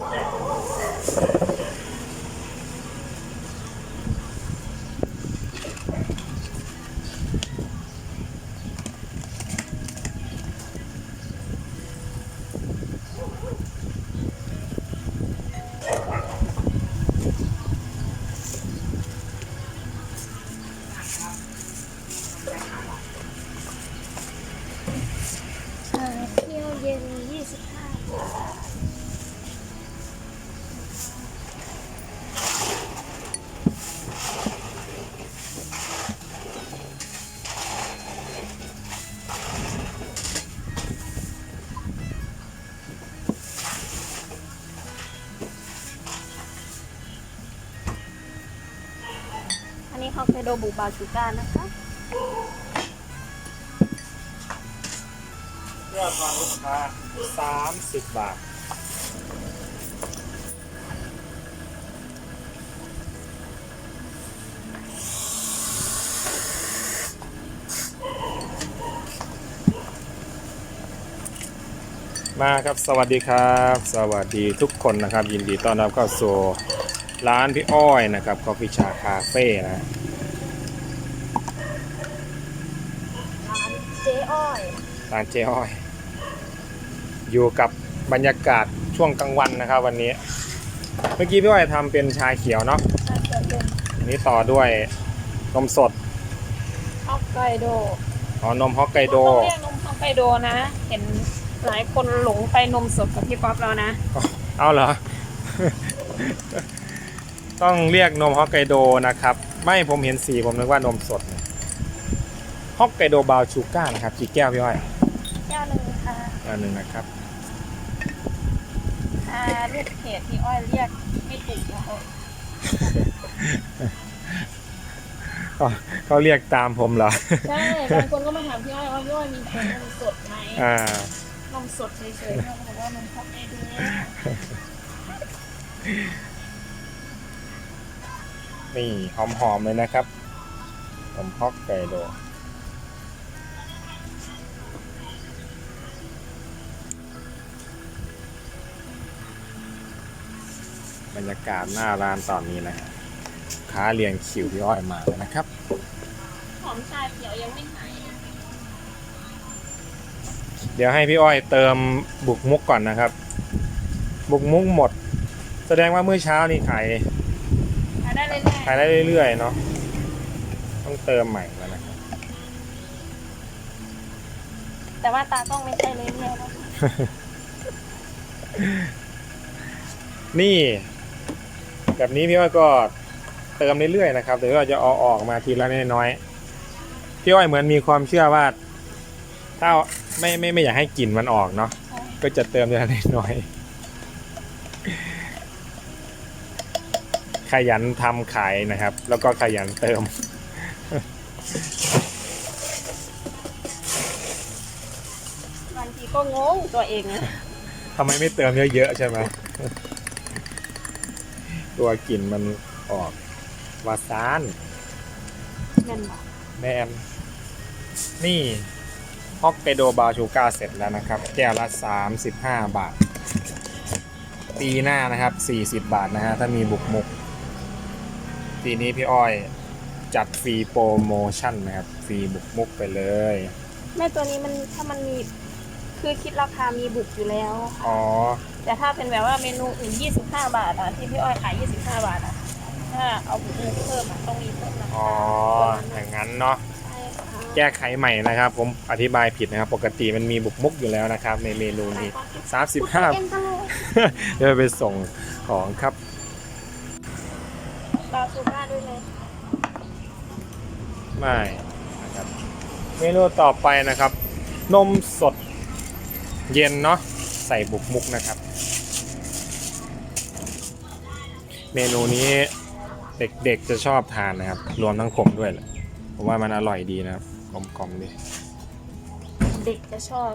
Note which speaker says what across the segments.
Speaker 1: Thank you. อเขาเคโดบุบาชูกานะคะ
Speaker 2: ยอดวางลูกค้าสามสิบบาท มาครับ สวัสดีครับ สวัสดีทุกคนนะครับ ยินดีต้อนรับเข้าสู่ร้านพี่อ้อยนะครับคอฟิชาคาเฟ่นะ
Speaker 1: ร้านเจ๊อ้อย
Speaker 2: ร้านเจ๊อ้อย อยู่กับบรรยากาศช่วงกลางวันนะครับ วันนี้ เมื่อกี้พี่อ้อยทำเป็นชาเขียวเนาะ
Speaker 1: ชาเขียวเย็น
Speaker 2: อันนี้ต่อด้วยนมสด
Speaker 1: ฮอกไกโด
Speaker 2: อ๋อนมฮอกไกโด
Speaker 1: ต้องเรียกนมฮอกไกโดนะ เห็นหลายคนหลงไปนมสดกับพี่ป๊อปแล้วนะ
Speaker 2: เอาเหรอ ต้องเรียกนมฮอกไกโดนะครับ ไม่ผมเห็นสีผมนึกว่านมสดฮอกไกโดบราวน์ชูก้านะครับกี่แก้วพี่อ้อย
Speaker 1: แก้วหนึ่งค่ะ
Speaker 2: แก้วหนึ่งนะครับ
Speaker 1: อ่าลูกเพจพี่อ้อยเรียกไม่ถูกนะคะ
Speaker 2: ก็เขาเรียกตามผมเหรอ
Speaker 1: ใช่บางคนก็มาถามพี่อ้อยว่าพี่อ้อยมีผลนมสดไหม
Speaker 2: อ่า
Speaker 1: นมสดเฉยๆเขาบอกว่านมฮอกไกโด
Speaker 2: นี่หอมๆเลยนะครับนมฮอกไกโด บรรยากาศหน้าร้านตอนนี้นะครับค้าเรียงคิวพี่อ้อยมาแล้วนะครับ
Speaker 1: หอมชาเขียวยังไม่หาย
Speaker 2: เดี๋ยวให้พี่อ้อยเติมบุกมุกก่อนนะครับ บุกมุกหมด แสดงว่าเมื่อเช้านี่ขาย
Speaker 1: หาได้เลย
Speaker 2: ขายได้เรื่อยๆเนาะต้องเติมใหม่แล้วนะครับ
Speaker 1: แต่ว่าตาต้องไม่ใช่เลยเนี่ยนะ
Speaker 2: นี่ แบบนี้พี่อ้อยก็เติมเรื่อยๆนะครับเดี๋ยวเราจะเอาออกมาทีละน้อยๆพี่อ้อยเหมือนมีความเชื่อว่า ถ้าไม่ไม่ไม่อยากให้กลิ่นมันออกเนาะก็จะเติมทีละน้อยๆขยันทำขายนะครับ แล้วก็ขยันเติม
Speaker 1: บางทีก็งงตัวเองนะ
Speaker 2: ทำไมไม่เติมเยอะๆใช่ไหม ตัวกลิ่นมันออกวาซาน
Speaker 1: เงินบอก
Speaker 2: แมนนี่ฮอกไกโดบาชูก้าเสร็จแล้วนะครับ แก้วละ 35 บาท ปีหน้านะครับ 40 บาทนะฮะถ้ามีบุกมุก ปีนี้พี่อ้อยจัดฟรีโปรโมชั่นนะครับ ฟรีบุกมุกไปเลย
Speaker 1: แม่ตัวนี้มันถ้ามันมีคือคิดราคามีบุกอยู่แล้ว
Speaker 2: อ๋อ
Speaker 1: แต่ถ้าเป็นแบบว่าเมนูอื่น 25 บาทอะที่พี่อ้อยขาย 25 บาทอะถ้าเอาบุกเพิ่มอะต้องมีเพิ่มรา
Speaker 2: อ๋อ
Speaker 1: คา
Speaker 2: อย่างนั้นเนาะ
Speaker 1: ใช่ค่ะ
Speaker 2: แก้ไขใหม่นะครับ ผมอธิบายผิดนะครับ ปกติมันมีบุกมุกอยู่แล้วนะครับ ในเมนูนี้35
Speaker 1: เอ็นตลก
Speaker 2: เดี๋ยวไปส่งของครับ
Speaker 1: บาซูก้าด้วยไหม
Speaker 2: ไม่นะครับ เมนูต่อไปนะครับ นมสดเย็นเนาะ ใส่บุกมุกนะครับ เมนูนี้เด็กๆจะชอบทานนะครับ รวมทั้งผมด้วยแหละผมว่ามันอร่อยดีนะครับกลมๆดี
Speaker 1: เด็กจะชอบ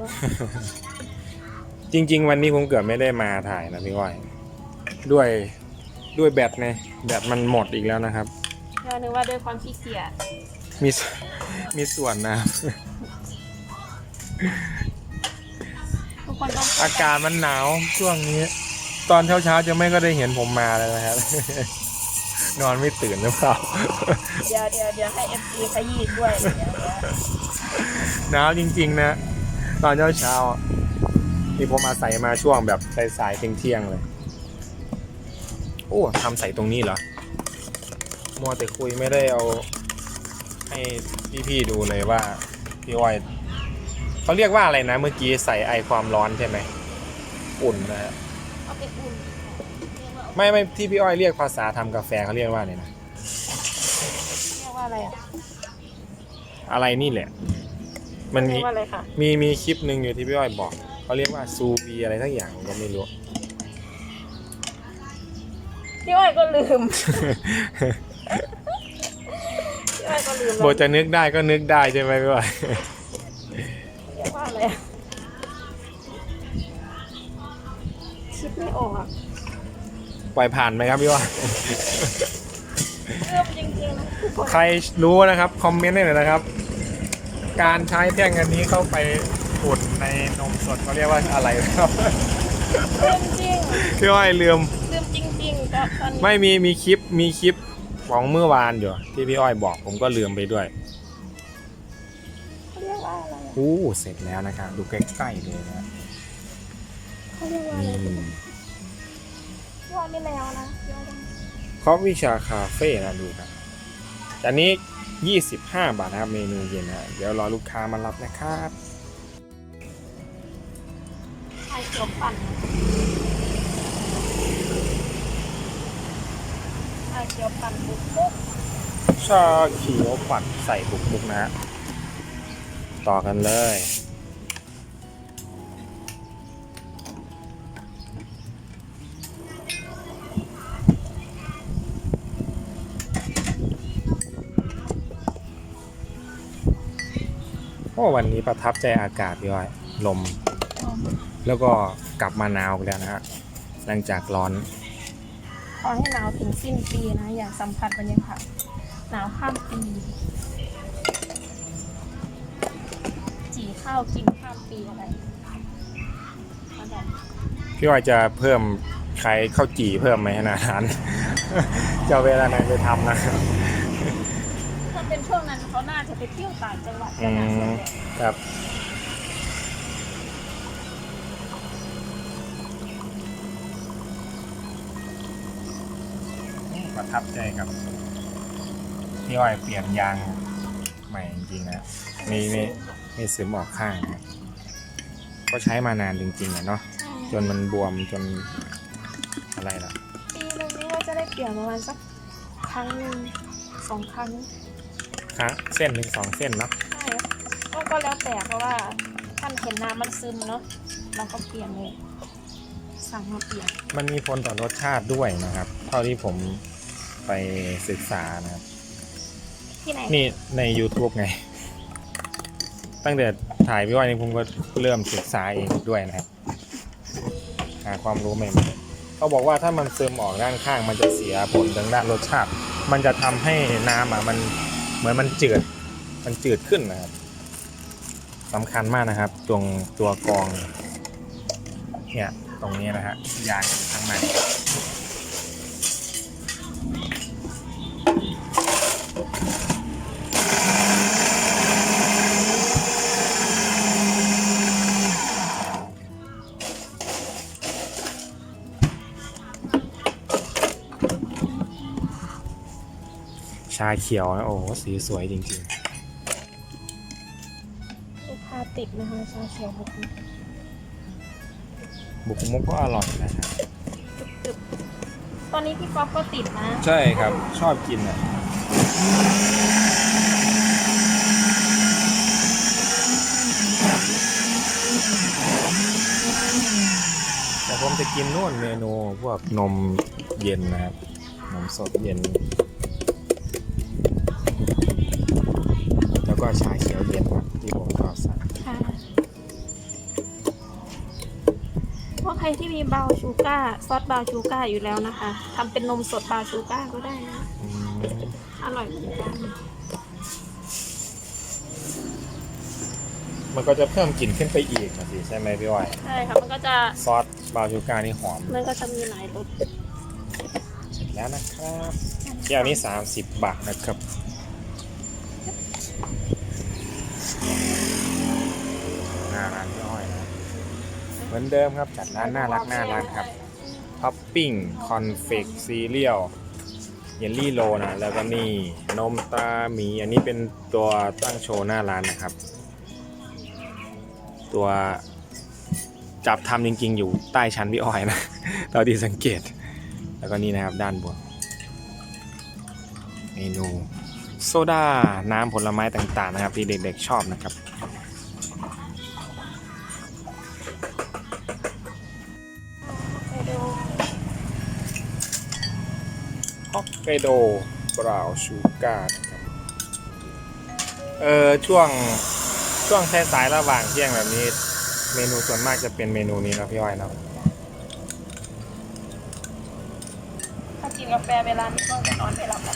Speaker 2: จริง ๆ วันนี้ผมเกือบไม่ได้มาถ่ายนะพี่ก้อยด้วยด้วยแบตไงแบตมันหมดอีกแล้วนะครับ
Speaker 1: เรานึกว่าด้วยความขี้เกียจ
Speaker 2: มีสมีส่วนนะครับ
Speaker 1: ทุก คนต้อง
Speaker 2: อากาศมันหนาวช่วงนี้ ตอนเช้าเช้าๆจะไม่ก็ได้เห็นผมมาแล้วนะครับ นอนไม่ตื่นหรือเปล่า
Speaker 1: เดี๋ยวเดี๋ยวเดี๋ยวให้เอฟซีขยี้ด้วยเดี๋ยวเดี๋ยว
Speaker 2: หนาวจริงๆนะ ตอนเช้าเช้าๆอะนี่ผมอาศัยมาช่วงแบบสายๆเที่ยงๆเลย โอ้ทำใส่ตรงนี้เหรอ มัวแต่คุยไม่ได้เอา ให้พี่ๆดูเลยว่า พี่อ้อย เขาเรียกว่าอะไรนะ เมื่อกี้ใส่ไอความร้อนใช่ไหมอุ่นนะฮะ
Speaker 1: เอาไปอุ่นเรียกว่า
Speaker 2: ไม่ไม่ที่พี่อ้อยเรียกภาษาทำกาแฟเขาเรียกว่าอะไรนะ
Speaker 1: เรียกว่าอะไรอะ
Speaker 2: อะไรนี่แหละ มัน
Speaker 1: เรี
Speaker 2: มี
Speaker 1: ยกว่าอะไรค่ะ
Speaker 2: มีมีคลิปหนึ่งอยู่ที่พี่อ้อยบอกเขาเรียกว่าซูบีอะไรทั้งอย่างผมก็ไม่รู้
Speaker 1: พี่อ้อยก็ลืมพี่อ้อยก็ลืม
Speaker 2: โบจะนึกได้ก็นึกได้ใช่ไหมพี่อ้อย ปล่อยผ่านไหมครับพี่อ้อย
Speaker 1: เริ่มจริงๆนะทุกคน
Speaker 2: ใครรู้นะครับ คอมเมนต์ได้เลยนะครับ การใช้แท่งอันนี้เข้าไปอุ่นในนมสดเขาเรียกว่าอะไรครับ
Speaker 1: เริ่มจริง
Speaker 2: พี่อ้อยลืม
Speaker 1: ลืมจริงๆก็ตอนนี้
Speaker 2: ไม่มีมีคลิปมีคลิปของเมื่อวานอยู่ที่พี่อ้อยบอกผมก็ลืมไปด้วย
Speaker 1: เขาเรียกว่าอะไรอะ
Speaker 2: อู้เสร็จแล้วนะครับ ดูใกล้ๆเลยนะ
Speaker 1: เขาเรียกว่าอะไร
Speaker 2: อื ม
Speaker 1: พี่อ้อยไม่แล้วนะพี่อ้อยต้อง
Speaker 2: คอฟวิชาคาเฟ่นะดูครับอันนี้ 25 บาทนะครับเมนูเย็นนะเดี๋ยวรอลูกค้ามารับนะครับ
Speaker 1: ไข่เขียวปั่นไข่เขียวปั่นบุกบุก
Speaker 2: ชาเขียวปั่นใส่บุกบุกนะฮะต่อกันเลย โอ้วันนี้ประทับใจอากาศพี่อ้อยลม แล้วก็กลับมาหนาวอีกแล้วนะฮะหลังจากร้อน
Speaker 1: ขอให้หนาวถึงสิ้นปีนะ อยากสัมผัสบรรยากาศหนาวข้ามปีจี่ข้าวกินข้ามปีอะไรมาแบบ
Speaker 2: พี่อ้อยจะเพิ่มใครข้าวจี่เพิ่มไหมนะอาหารจะเอาเวลาไหนไปทำนะ
Speaker 1: เขาน่าจะไปเที่ยวต่างจังหวัดกั
Speaker 2: อื
Speaker 1: นนะ
Speaker 2: ม
Speaker 1: ส่วนใหญ่
Speaker 2: ครับ ประทับใจกับพี่อ้อยเปลี่ยนยางใหม่จริงๆนะมีมีมีซึมออกข้างนะก็ใช้มานานจริงๆอะเนาะจนมันบวมจนอะไรล่ะ
Speaker 1: ปีหนึงนี่ว่าจะได้เปลี่ยนประมาณสักครั้งหนึ่งสองครั้ง
Speaker 2: ครั้งเส้นหนึ่งสองเส้นเนาะ
Speaker 1: ใช่ก็ก็แล้วแต่เพราะว่าท่านเห็นน้ำมันซึมเนาะเราก็เปลี่ยนเลยสั่งมาเปลี่ยน
Speaker 2: มันมีผลต่อรสชาติด้วยนะครับ เท่าที่ผมไปศึกษานะครับ
Speaker 1: ที่ไหน
Speaker 2: นี่ใน YouTube ไง ตั้งแต่ถ่ายพี่อ้อยนี่ผมก็เริ่มศึกษาเองด้วยนะครับหาความรู้ใหม่ๆเขาบอกว่าถ้ามันซึมออกด้านข้างมันจะเสียผลทางด้านรสชาติ มันจะทำให้น้ำอะมันเห มือนมันจืด มันจืดขึ้นนะครับสำคัญมากนะครับ ตรงตัวกอง เนี่ย ตรงนี้นะฮะยางข้างใน ชาเขียวนะโอ้โหสีสวยจริง
Speaker 1: ลูกค้าติดนะคะชาเขียวบุก
Speaker 2: ๆบุกมุกก็อร่อยนะครับ
Speaker 1: ตึบตอนนี้พี่ป๊อปก็ติดนะ
Speaker 2: ใช่ครับชอบกินอะแต่ผมจะกินนู่นเมนูพวกนมเย็นนะครับนมสดเย็น รที่มีบ
Speaker 1: ราวน์ชูการ์ซอสบราวน์ชูการ์อยู่แล้วนะคะทำเป็นนมสดบราวน์ชูการ์ก็ได้นะ
Speaker 2: อืม
Speaker 1: อร่อยเหมือนกัน
Speaker 2: มันก็จะเพิ่มกลิ่นขึ้นไปอีกนะสิใช่ไหมพี่อ้อย
Speaker 1: ใช่ค่ะมันก็จะ
Speaker 2: ซอสบราวน์ชูการ์นี่หอม
Speaker 1: มันก็จะมีหลายรส
Speaker 2: เสร็จแล้วนะครับแก้วนี้ 30 บาทนะครับหน้าร้านพี่อ้อยนะเห มือนเดิมครับจัดร้านน่ารักน่ารักครับท็อปปิ้งคอนเฟกซีเรียลเยลลี่โลนะ แล้วก็นี่นมตาหมี อันนี้เป็นตัวตั้งโชว์หน้าร้านนะครับ ตัวจับทำจริงๆ อยู่ใต้ชั้นพี่อ้อยนะเราดีสังเกต แล้วก็นี่นะครับด้านบนเมนูโซดา น้ำผลไม้ต่างๆนะครับ ที่เด็กๆชอบนะครับ
Speaker 1: ไก
Speaker 2: โดบราวน์ชูการ์นะครับเออช่วงช่วงสายๆระหว่างเที่ยงแบบนี้ เมนูส่วนมากจะเป็นเมนูนี้นะพี่อ้อยเนาะ
Speaker 1: ถ้ากินกาแฟเวลานี้ก็จะนอนไม่หลับแล้ว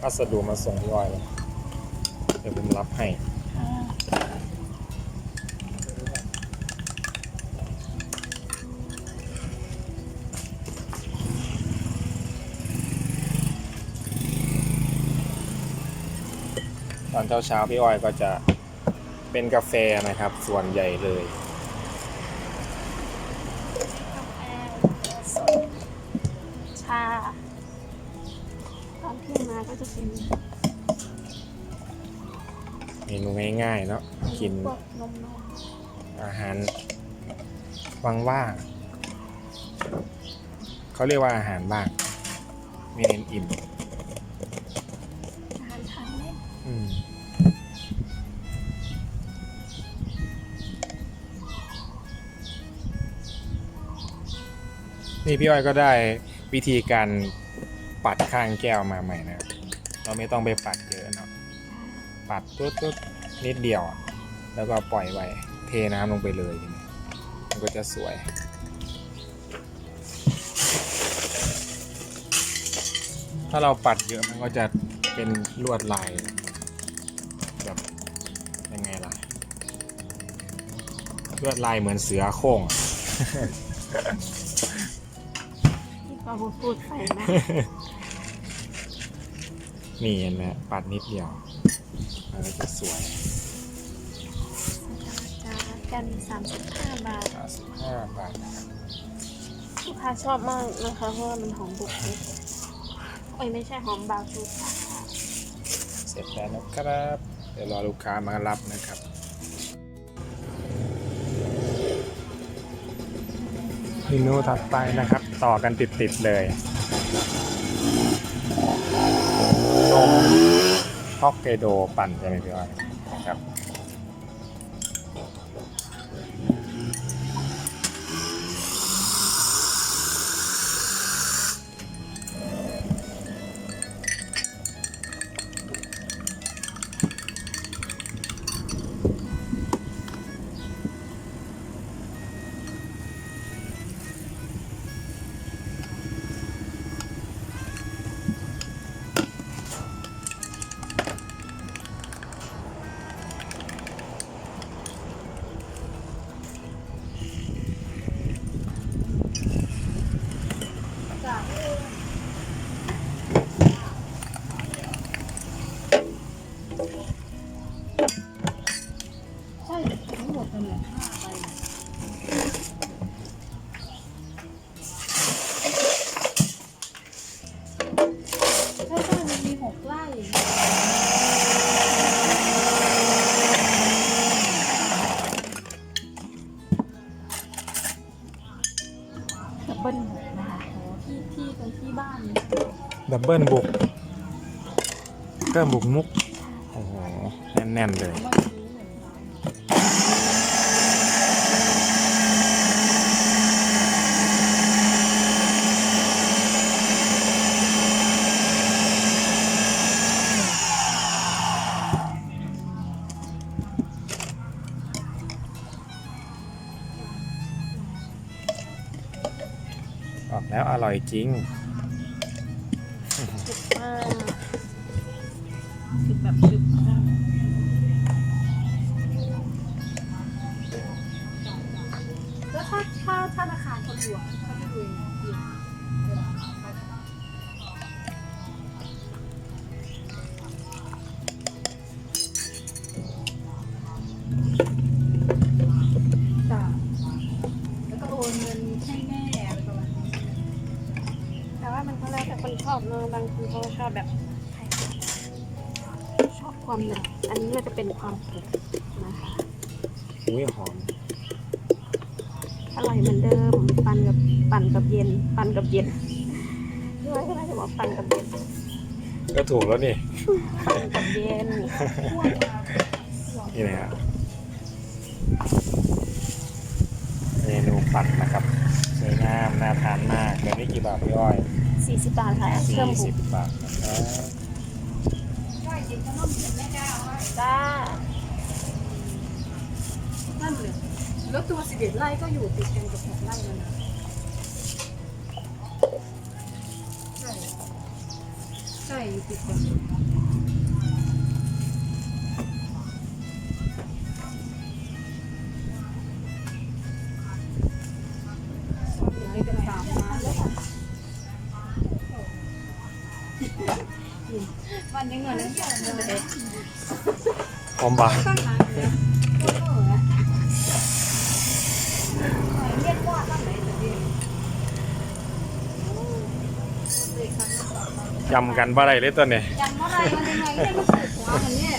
Speaker 2: พัสดุมาส่งพี่อ้อยเลยเดี๋ยวผมรับให้ อนเช้าๆพี่อ้อยก็จะเป็นกาแฟนะครับ ส่วนใหญ่เลย
Speaker 1: กาแฟสดชาตอนเที่ยงมาก็จะเป็น
Speaker 2: เมนูง่ายๆเนาะกิน
Speaker 1: พวกนมนม
Speaker 2: อาหารว่างๆเขาเรียกว่าอาหารว่างไม่เน้นอิ่ม
Speaker 1: นี่
Speaker 2: พี่อ้อยก็ได้วิธีการปัดข้างแก้วมาใหม่นะครับเราไม่ต้องไปปัดเยอะเนาะปัดตุ๊ดตุ๊ดนิดเดียว แล้วก็ปล่อยไว้เทน้ำลงไปเลยนี้มันก็จะสวยถ้าเราปัดเยอะมันก็จะเป็นลวดลายแบบยังไงล่ะลวดลายเหมือนเสือโคร่ง
Speaker 1: ปาบูพูดใส่นะ
Speaker 2: นี่เห็นไหมปัดนิดเดียวมันก็จะสวย
Speaker 1: จะกัน35บาท
Speaker 2: 55บาทนะครับ
Speaker 1: ลูกค้าชอบมากนะคะเพราะว่ามันหอมบุกเลยโอ้ยไม่ใช่หอมบาวชูค่ะ
Speaker 2: เสร็จแล้วนะครับ เดี๋ยวรอลูกค้ามารับนะครับ เมนูถัดไปนะครับ ต่อกันติดๆเลยนมฮอกไกโดปั่นใช่ไหมพี่อ้อย
Speaker 1: หกไร่ดับเบิลหกนะคะโอ้ที่ที่เป็นที่บ้าน
Speaker 2: ดับเบิลบุกเกมบุกมุก โอ้โห แน่น ๆ เลย
Speaker 1: ว่าซื้อหนึ่
Speaker 2: แล้วอร่อยจริง
Speaker 1: จุบมาก
Speaker 3: คือแบบจุบแล้วถ้า
Speaker 1: ถ้าถ้าราคาคนหัว ความหนักอันนี้มันจะเป็นความเผ็ดนะคะ
Speaker 2: อุ้ยหอม
Speaker 1: อร่อยเหมือนเดิม ปั่นกับปั่นกับเย็น ปั่นกับเย็นพี่ว่าก็น่าจะบอกปั่นกับเย็น
Speaker 2: ก็ถูกแล้วนี่
Speaker 1: ปั่นกับเย็น
Speaker 2: นี่นะครับเมนูปั่นนะครับสวยงามน่าทานมากเดี๋ยวนี้กี่บาทพี่อ้อย
Speaker 1: 40 บาทค่ะเครื่องบุ
Speaker 2: สี่
Speaker 1: ก
Speaker 2: สิบบาทนะครับ
Speaker 1: จ้า
Speaker 3: นั่นเลยแล้วตัวสิบเอ็ดไร่ก็อยู่ติดกันกับหกไร่แล้วนะใช่ใช่อยู่ติดกัน
Speaker 2: หอมบาท
Speaker 3: ตั้งนานเลยโอ้โหเรียกว่าตั้งไหนจะดี
Speaker 2: ยำกันบ่ได้เลยตัวเนี่ย
Speaker 3: ยังเมื่อไรมันยังไงเนี่ยมันสุดหัวมันเนี่ย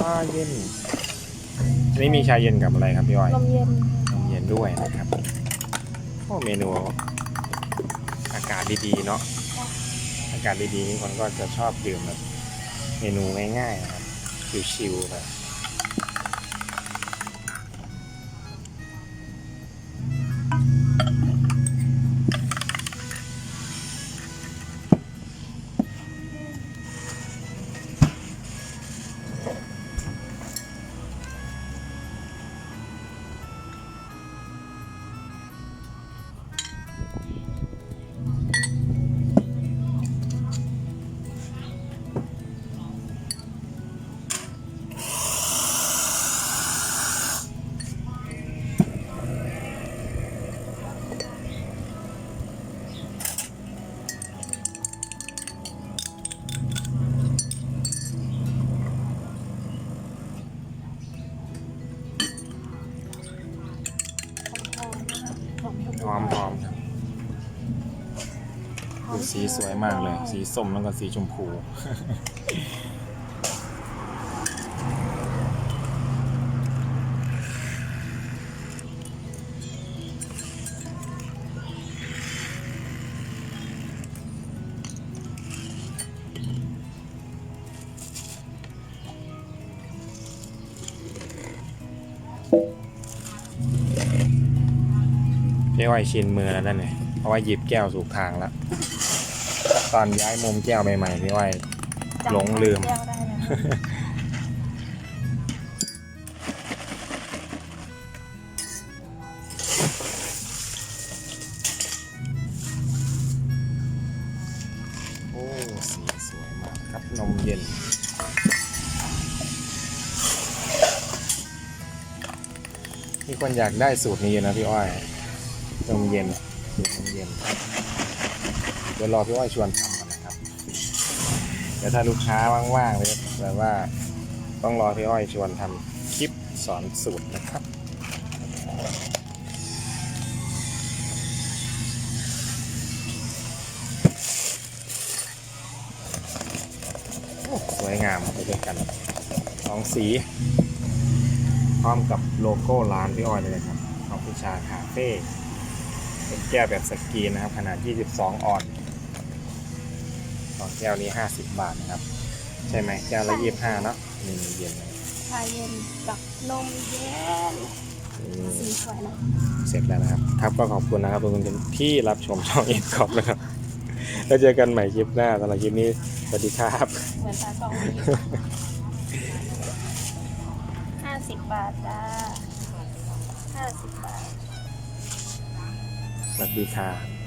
Speaker 2: ชาเย็นอันนี้มีชาเย็นกับอะไรครับพี่อ้อย
Speaker 1: ลมเย็น
Speaker 2: นมเย็นด้วยนะครับโอ้เมนูอากาศดีๆเนาะอากาศดีๆนี่คนก็จะชอบดื่มแบบเมนูง่ายๆนะครับชิวๆแบบ สีสวยมากเลย สีส้มแล้วก็สีชมพู พี่อ้อยชินมือแล้วนั่นเลยเพราะว่าหยิบแก้วถูกทางแล้ว ตอนย้ายมุมแก้วใหม่ๆพี่อ้อย หลงลืม
Speaker 1: แก้วได้นะ
Speaker 2: โอ้สีสวยมากครับนมเย็น มีคนอยากได้สูตรนี้อยู่นะพี่อ้อยนมเย็นสูตรนมเย็นเดี๋ยวรอพี่อ้อยชวนทำกันนะครับ เดี๋ยวถ้าลูกค้าว่างๆเลยแบบว่าต้องรอพี่อ้อยชวนทำคลิปสอนสูตรนะครับสวยงามไปด้วยกันสองสี พร้อมกับโลโก้ร้านพี่อ้อยเลยนะครับออฟฟิชาคาเฟ่เป็นแก้วแบบสกรีนนะครับ ขนาด 22 ออน สองแก้วนี้ 50 บาทนะครับ ใช่ไหมแก้วละยี่ห้าเนาะนี่เย็น
Speaker 1: ชาเย็นกับนมเย็น
Speaker 2: นี่
Speaker 1: สีสวยนะ
Speaker 2: เสร็จแล้วนะครับครับก็ขอบคุณนะครับทุกคนที่รับชมช่องเอ็นคอปนะครับแล้วเจอกันใหม่คลิปหน้าสำหรับคลิปนี้สวัสดีครับ
Speaker 1: เหมือนตากล่องห้าสิบบาทจ้าห้าสิบบาท
Speaker 2: สวัสดีครับ